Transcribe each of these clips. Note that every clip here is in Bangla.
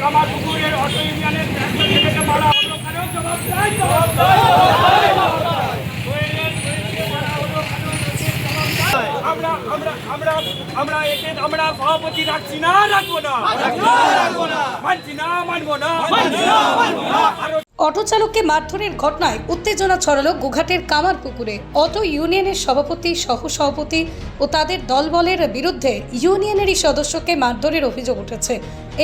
কামারপুকুরের অটো ইউনিয়নের থেকে মারা হলো জবাব চাই জবাব। আমরা আমরা আমরা আমরা একে আমরা সভাপতি রাখছি না রাখব না। মানছি না মানবো না। আরও অটো চালককে মারধরের ঘটনায় উত্তেজনা ছড়ালো গোঘাটের কামারপুকুরে। অটো ইউনিয়নের সভাপতি সহ সভাপতি ও তাদের দলবলের বিরুদ্ধে ইউনিয়নেরই সদস্যকে মারধরের অভিযোগ উঠেছে।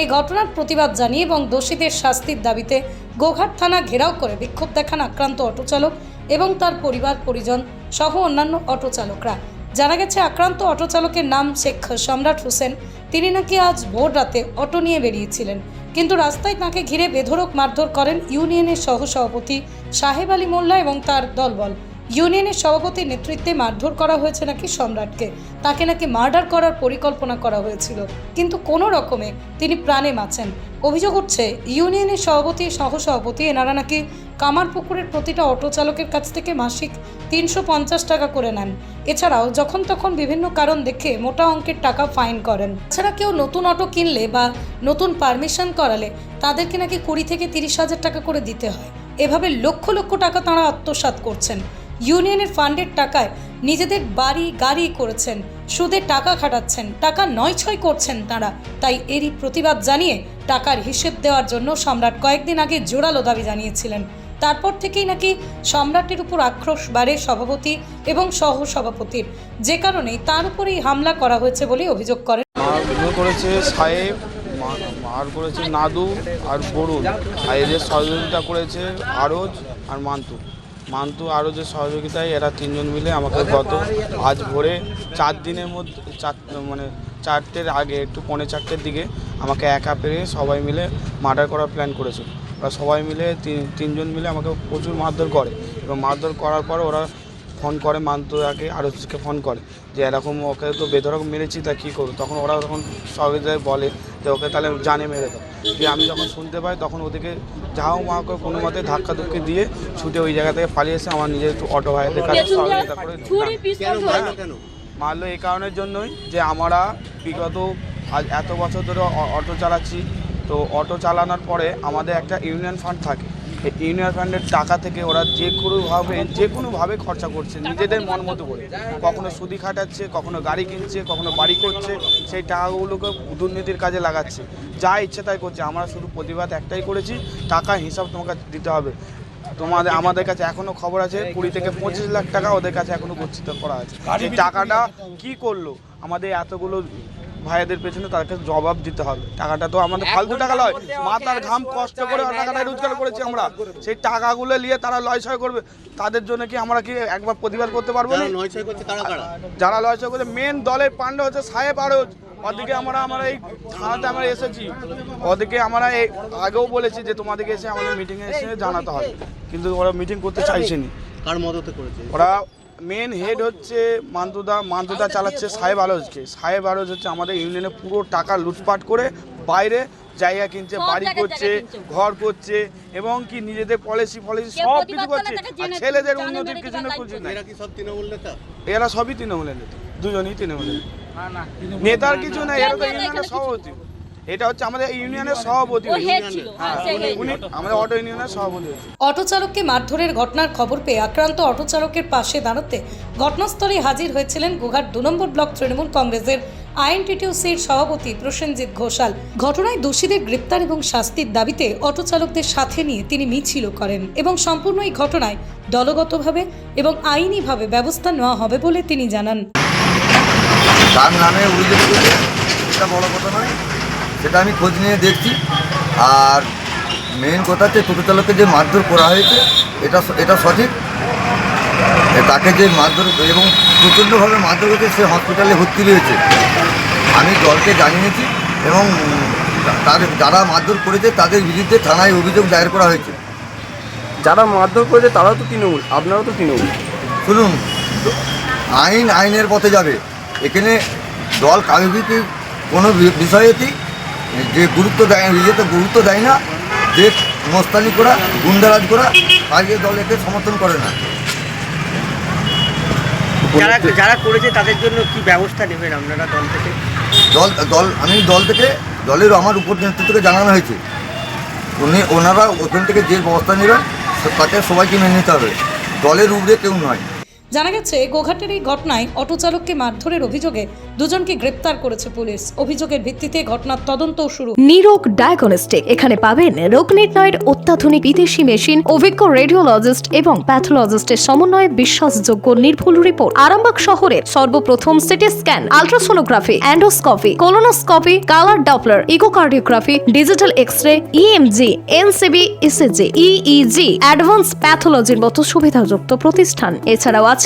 এই ঘটনার প্রতিবাদ জানিয়ে এবং দোষীদের শাস্তির দাবিতে গোঘাট থানা ঘেরাও করে বিক্ষোভ দেখান আক্রান্ত অটো চালক এবং তার পরিবার, পরিজন সহ অন্যান্য অটো চালকরা জানা গেছে, আক্রান্ত অটো চালকের নাম শেখ সম্রাট হোসেন। তিনি নাকি আজ ভোর রাতে অটো নিয়ে বেরিয়েছিলেন। কিন্তু রাস্তায় তাকে ঘিরে বেধরক মারধর করেন ইউনিয়নের সহ সভাপতি সাহেব আলী মোল্লা এবং তার দলবল। ইউনিয়নের সভাপতির নেতৃত্বে মারধর করা হয়েছে নাকি সম্রাটকে? তাকে নাকি মার্ডার করার পরিকল্পনা করা হয়েছিল। কিন্তু কোনো রকমে তিনি প্রাণে মাছেন অভিযোগ উঠছে, ইউনিয়নের সভাপতি সহ সভাপতি এনারা নাকি কামারপুকুরের প্রতিটা অটো চালকের কাছ থেকে মাসিক তিনশো পঞ্চাশ টাকা করে নেন। এছাড়াও যখন তখন বিভিন্ন কারণ দেখে মোটা অঙ্কের টাকা ফাইন করেন। এছাড়া কেউ নতুন অটো কিনলে বা নতুন পারমিশন করালে তাদেরকে নাকি কুড়ি থেকে তিরিশ হাজার টাকা করে দিতে হয়। এভাবে লক্ষ লক্ষ টাকা তাঁরা আত্মসাৎ করছেন। ইউনিয়নের ফান্ডের টাকায় নিজেদের বাড়ি, গাড়ি করেছেন, সুদে টাকা খাটাচ্ছেন, টাকা নয় ছয় করছেন তারা। তাই এরই প্রতিবাদ জানিয়ে টাকার হিসেব দেওয়ার জন্য সম্রাট কয়েকদিন আগে জোরালো দাবি জানিয়েছিলেন। তারপর থেকেই নাকি সম্রাটের উপর আক্রোশ বাড়ে সভাপতি এবং সহ সভাপতির যে কারণে তার উপরেই হামলা করা হয়েছে বলে অভিযোগ করেন। করেছে সাহেব মার করেছে নাদু আর বরুণ। আর এদের সহযোগিতা করেছে আরজ আর মান্তু। মান্তু, আরজের সহযোগিতায় এরা তিনজন মিলে আমাকে গত আজ ভোরে চার দিনের মধ্যে, চার মানে চারটের আগে, একটু পৌনে চারটের দিকে আমাকে একা পেরে সবাই মিলে মার্ডার করার প্ল্যান করেছে। ওরা সবাই মিলে তিন- তিনজন মিলে আমাকে প্রচুর মারধর করে। এবং মারধর করার পর ওরা ফোন করে মান্তুয়াকে আরজকে ফোন করে যে এরকম ওকে তো বেধরক মেরেছি তা কী করব? তখন ওরা তখন সহযোগিতায় বলে যে ওকে তাহলে জানে মেরে দাও। দিয়ে আমি যখন শুনতে পাই তখন ওদেরকে যাও মা করে কোনো মতে ধাক্কা ধুক্কি দিয়ে ছুটে ওই জায়গা থেকে পালিয়ে এসে আমার নিজের অটো ভাইদের কাছে সহযোগিতা করে। মারলো এই কারণের জন্যই যে আমরা বিগত আজ এত বছর ধরে অটো চালাচ্ছি তো অটো চালানোর পরে আমাদের একটা ইউনিয়ন ফান্ড থাকে। ইউনিয়ন ফান্ডের টাকা থেকে ওরা যে কোনোভাবে যে কোনোভাবে খরচা করছে, নিজেদের মন মতো করে। কখনো সুদি খাটাচ্ছে, কখনো গাড়ি কিনছে, কখনো বাড়ি করছে, সেই টাকাগুলোকে দুর্নীতির কাজে লাগাচ্ছে। যা ইচ্ছে তাই করছে। আমরা শুধু প্রতিবাদ একটাই করেছি, টাকা হিসাব তোমাকে দিতে হবে। তোমাদের, আমাদের কাছে এখনও খবর আছে, কুড়ি থেকে পঁচিশ লাখ টাকা ওদের কাছে এখনও গচ্ছিত করা আছে। টাকাটা কি করল? আমাদের এতগুলো ভাইদের পেছনে তাদেরকে জবাব দিতে হবে। টাকাটা তো আমাদের ফালতু টাকা নয় মাথার ঘাম কষ্ট করে টাকাটা রোজগার করেছি আমরা। সেই টাকাগুলো নিয়ে তারা লয় ছয় করবে। তাদের জন্য কি আমরা কি একবার প্রতিবাদ করতে পারব না? যারা লয় ছয় করছে মেন দলের পান্ডা হচ্ছে সাহেব আরও ওদিকে আমরা আমরা এই থানাতে আমরা এসেছি। ওদিকে আমরা এই আগেও বলেছি যে তোমাদেরকে এসে আমাদের মিটিংয়ে এসে জানাতে হবে। কিন্তু ওরা মিটিং করতে চাইছেনি কার মদতে করেছে? ওরা মেন হেড হচ্ছে মান্তুদা মান্তুদা চালাচ্ছে সাহেব আলোজকে। সাহেব আলোজ হচ্ছে আমাদের ইউনিয়নে পুরো টাকা লুটপাট করে বাইরে জায়গা কিনছে বাড়ি করছে ঘর করছে এবং কি নিজেদের পলিসি পলিসি সব কিছু করছে। আর ছেলেদের উন্নতির কিছু না কিছু নেতা? এরা সবই তৃণমূলের নেতা। দুজনই তৃণমূলের নেতার কিছু নাই এরা তো ইউনিয়নের সভাপতি। এটা হচ্ছে আমাদের ইউনিয়নের সভাপতি হ্যাঁ, উনি আমাদের অটো ইউনিয়নের সভাপতি অটো চালককে মারধরের ঘটনার খবর পেয়ে আক্রান্ত অটো চালকের পাশে দাঁড়াতে ঘটনাস্থলে হাজির হয়েছিলেন গোঘাট দু নম্বর ব্লক তৃণমূল কংগ্রেসের আইএনটিটিউসির সভাপতি প্রসেনজিৎ ঘোষাল। ঘটনায় দোষীদের গ্রেপ্তার এবং শাস্তির দাবিতে অটো চালকদের সাথে নিয়ে তিনি মিছিল করেন এবং সম্পূর্ণ এই ঘটনায় দলগতভাবে এবং আইনিভাবে ব্যবস্থা নেওয়া হবে বলে তিনি জানান। তার নামে অভিযোগ সেটা বড় কথা নয়। সেটা আমি খোঁজ নিয়ে দেখছি। আর মেন কথা হচ্ছে টোটো চালককে যে মারধর করা হয়েছে এটা এটা সঠিক। তাকে যে মারধর এবং প্রচণ্ডভাবে মারধর হয়েছে সে হসপিটালে ভর্তি রয়েছে। আমি দলকে জানিয়েছি এবং তাদের যারা মারধর করেছে তাদের বিরুদ্ধে থানায় অভিযোগ দায়ের করা হয়েছে। যারা মারধর করেছে তারাও তো তৃণমূল। আপনারাও তো তৃণমূল। শুনুন আইন আইনের পথে যাবে। এখানে দল কাবিকে কোনো বিষয়েতেই যে গুরুত্ব দেয় নিজেতে গুরুত্ব দেয় না যে মোস্তানি করা গুন্ডারাজ করা আজকে দল একে সমর্থন করে না। যারা যারা করেছে তাদের জন্য কি ব্যবস্থা নেবেন আপনারা দল থেকে? দল দল আমি দল থেকে দলের আমার উপর নেতৃত্ব থেকে জানানো হয়েছে। উনি ওনারা ওখান থেকে যে ব্যবস্থা নেবেন তাকে সবাইকে মেনে নিতে হবে। দলের উপরে কেউ নয়। জানা গেছে গোঘাটের এই ঘটনায় অটো চালককে মারধরের অভিযোগে দুজনকে গ্রেপ্তার করেছে পুলিশ। অভিযোগের ভিত্তিতে ঘটনার তদন্ত শুরু। নিরোগ ডায়াগনস্টিক এখানে পাবেন রোগ নির্ণয়ের অত্যাধুনিক বিদেশি মেশিন, অভিজ্ঞ রেডিওলজিস্ট এবং প্যাথোলজিস্টের সমন্বয়ে বিশ্বাসযোগ্য নির্ভুল রিপোর্ট। আরামবাগ শহরের সর্বপ্রথম CT scan, ultrasonography, endoscopy, colonoscopy, colour doppler, echocardiography, digital X ray EMG NCB ECG EEG advance প্যাথোলজির মতো সুবিধাযুক্ত প্রতিষ্ঠান। এছাড়াও আছে